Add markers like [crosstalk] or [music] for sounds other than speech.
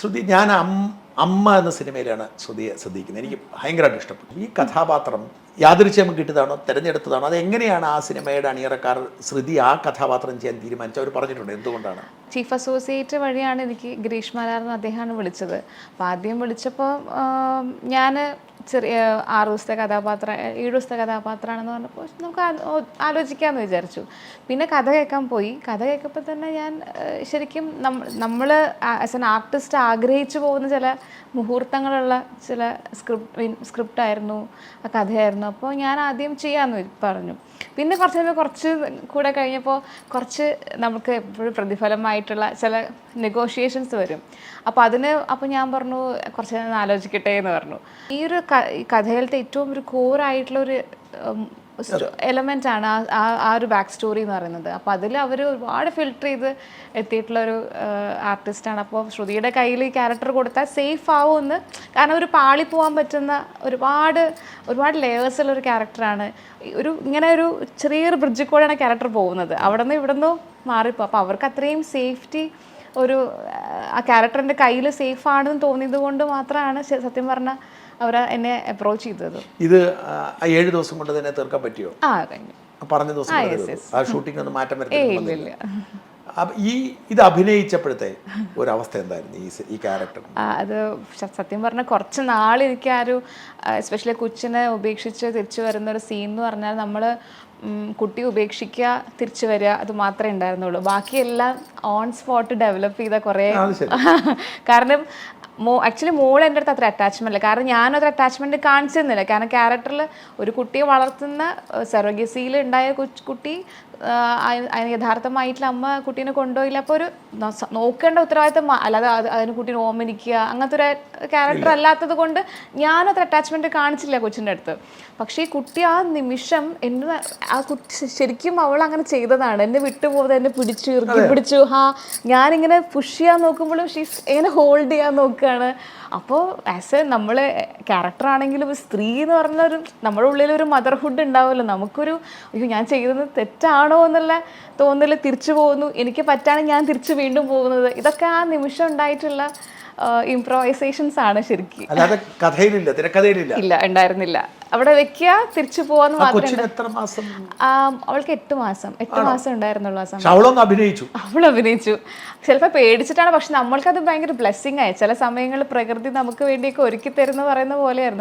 ശ്രുതി ഞാൻ അമ്മ എന്ന സിനിമയിലാണ് ശ്രുതിയെ ശ്രദ്ധിക്കുന്നത്. എനിക്ക് ഭയങ്കരമായിട്ട് ഇഷ്ടപ്പെട്ടു. ഈ കഥാപാത്രം യാദൃശ്യം കിട്ടിയതാണോ തിരഞ്ഞെടുത്തതാണോ അത് എങ്ങനെയാണ് ആ സിനിമയുടെ അണിയറക്കാർ ശ്രുതി ആ കഥാപാത്രം ചെയ്യാൻ തീരുമാനിച്ചത്? അവർ പറഞ്ഞിട്ടുണ്ട് എന്തുകൊണ്ടാണ്? ചീഫ് അസോസിയേറ്റ് വഴിയാണ് എനിക്ക് ഗിരീഷ് മാലാർന്ന് അദ്ദേഹമാണ് വിളിച്ചത്. അപ്പോൾ ആദ്യം വിളിച്ചപ്പോൾ ഞാൻ ചെറിയ ആറ് ദിവസത്തെ കഥാപാത്രം ഏഴ് ദിവസത്തെ കഥാപാത്രമാണെന്ന് പറഞ്ഞപ്പോൾ നമുക്ക് ആലോചിക്കാമെന്ന് വിചാരിച്ചു. പിന്നെ കഥ കേൾക്കാൻ പോയി. കഥ കേൾക്കുമ്പോൾ തന്നെ ഞാൻ ശരിക്കും നമ്മൾ ആസ് എൻ ആർട്ടിസ്റ്റ് ആഗ്രഹിച്ചു പോകുന്ന ചില മുഹൂർത്തങ്ങളുള്ള ചില സ്ക്രിപ്റ്റ് സ്ക്രിപ്റ്റ് ആയിരുന്നു ആ കഥയായിരുന്നു. അപ്പോൾ ഞാൻ ആദ്യം ചെയ്യാമെന്ന് പറഞ്ഞു. പിന്നെ കുറച്ച് കുറച്ച് കൂടെ കഴിഞ്ഞപ്പോൾ കുറച്ച് നമുക്ക് എപ്പോഴും പ്രതിഫലമായിട്ടുള്ള ചില നെഗോഷിയേഷൻസ് വരും. അപ്പോൾ അതിന് അപ്പോൾ ഞാൻ പറഞ്ഞു കുറച്ച് നേരം ആലോചിക്കട്ടെ എന്ന് പറഞ്ഞു. ഈ ഒരു കഥയിലത്തെ ഏറ്റവും ഒരു കോറായിട്ടുള്ള ഒരു എലമെന്റ് ആണ് ആ- ഒരു ബാക്ക് സ്റ്റോറി എന്ന് പറയുന്നത്. അപ്പോൾ അതിൽ അവർ ഒരുപാട് ഫിൽട്ടർ ചെയ്ത് എത്തിയിട്ടുള്ള ഒരു ആണ്. അപ്പോൾ ശ്രുതിയുടെ കയ്യിൽ ഈ ക്യാരക്ടർ കൊടുത്താൽ സേഫ് ആവുമെന്ന് കാരണം ഒരു പാളി പോകാൻ പറ്റുന്ന ഒരുപാട് ഒരുപാട് ലേയേഴ്സ് ഉള്ള ഒരു ക്യാരക്ടറാണ് ഒരു ഇങ്ങനെ ഒരു ചെറിയൊരു ബ്രിഡ്ജിൽ കൂടെയാണ് ക്യാരക്ടർ പോകുന്നത്. അവിടെ നിന്ന് ഇവിടെ നിന്ന് മാറിപ്പോ. അപ്പോൾ അവർക്ക് അത്രയും സേഫ്റ്റി ഒരു ആ ക്യാരക്ടറിന്റെ കയ്യിൽ സേഫ് ആണെന്ന് തോന്നിയത് കൊണ്ട് മാത്രമാണ് സത്യം പറഞ്ഞാൽ അവർ എന്നെ അപ്രോച്ച് ചെയ്തത്. ഇത് ഏഴ് ദിവസം കൊണ്ട് തന്നെ തീർക്കാൻ പറ്റിയോ? ആ കഴിഞ്ഞു. പറഞ്ഞ ദിവസം ആ ഷൂട്ടിംഗ് ഒന്നും മാറ്റം വരുത്തില്ല ഈ ഇത് അഭിനയിച്ചപ്പോഴത്തെ ഒരു അവസ്ഥ എന്തായിരുന്നു ഈ ഈ ക്യാരക്ടർ അത് സത്യം പറഞ്ഞാൽ കുറച്ച് നാൾ എനിക്ക് ആ ഒരു എസ്പെഷ്യലി കൊച്ചിനെ ഉപേക്ഷിച്ച് തിരിച്ചു വരുന്ന ഒരു സീൻ എന്ന് പറഞ്ഞാൽ നമ്മൾ കുട്ടി ഉപേക്ഷിക്കുക തിരിച്ചു വരിക അത് മാത്രമേ ഉണ്ടായിരുന്നുള്ളൂ. ബാക്കിയെല്ലാം ഓൺ സ്പോട്ട് ഡെവലപ്പ് ചെയ്ത കുറേ [laughs] കാരണം മോ ആക്ച്വലി മോൾ എന്റെ അടുത്ത് അത്ര അറ്റാച്ച്മെന്റ് അല്ല കാരണം ഞാനും അത്ര അറ്റാച്ച്മെന്റ് കാണിച്ചിരുന്നില്ല. കാരണം ക്യാരക്ടറിൽ ഒരു കുട്ടിയെ വളർത്തുന്ന സെറോഗസിയിൽ ഉണ്ടായ കുട്ടി യഥാർത്ഥമായിട്ടുള്ള അമ്മ കുട്ടീനെ കൊണ്ടുപോയില്ല. അപ്പോൾ ഒരു നോക്കേണ്ട ഉത്തരവാദിത്തം അല്ലാതെ അത് അതിന് കുട്ടീനെ ഓമനിക്കുക അങ്ങനത്തെ ഒരു ക്യാരക്ടർ അല്ലാത്തത് കൊണ്ട് ഞാനത്ര അറ്റാച്ച്മെന്റ് കാണിച്ചില്ല കൊച്ചിന്റെ അടുത്ത്. പക്ഷേ ഈ കുട്ടി ആ നിമിഷം എന്നെ ആ കുട്ടി ശരിക്കും അവൾ അങ്ങനെ ചെയ്തതാണ്. എന്നെ വിട്ടുപോകാതെ എന്നെ പിടിച്ചു ഇറുക്കി പിടിച്ചു. ഹാ ഞാനിങ്ങനെ പുഷ് ചെയ്യാൻ നോക്കുമ്പോഴും ഷീസ് എങ്ങനെ ഹോൾഡ് ചെയ്യാൻ നോക്കുകയാണ് അപ്പോൾ ആസ് എ നമ്മൾ ക്യാരക്ടർ ആണെങ്കിലും സ്ത്രീ എന്ന് പറഞ്ഞ ഒരു നമ്മുടെ ഉള്ളിൽ ഒരു മദർഹുഡ് ഉണ്ടാവുമല്ലോ. നമുക്കൊരു അയ്യോ ഞാൻ ചെയ്യുന്നത് തെറ്റാണോ എന്നുള്ള തോന്നൽ തിരിച്ചു പോകുന്നു. എനിക്ക് പറ്റാണ് ഞാൻ തിരിച്ച് വീണ്ടും പോകുന്നത്. ഇതൊക്കെ ആ നിമിഷം ഉണ്ടായിട്ടുള്ള ഇംപ്രവൈസേഷൻസ് ആണ് ശരിക്കും. അല്ലാതെ കഥയിലില്ല തിരക്കഥയിലില്ല. ഇല്ല ഉണ്ടായിരുന്നില്ല. അവിടെ വെക്കുക തിരിച്ചു പോവാന്ന് മാത്രം അവൾക്ക് എട്ട് മാസം. എട്ട് മാസം ഉണ്ടായിരുന്നുള്ളൂ ആ സമയം. അഭിനയിച്ചു. അവൾ അഭിനയിച്ചു. ചിലപ്പോൾ പേടിച്ചിട്ടാണ് പക്ഷെ അത് ഭയങ്കര ബ്ലെസ്സിങ് ആയി. ചില സമയങ്ങളിൽ പ്രകൃതി നമുക്ക് വേണ്ടിയൊക്കെ ഒരുക്കി തരുന്ന പറയുന്ന പോലെയായിരുന്നു.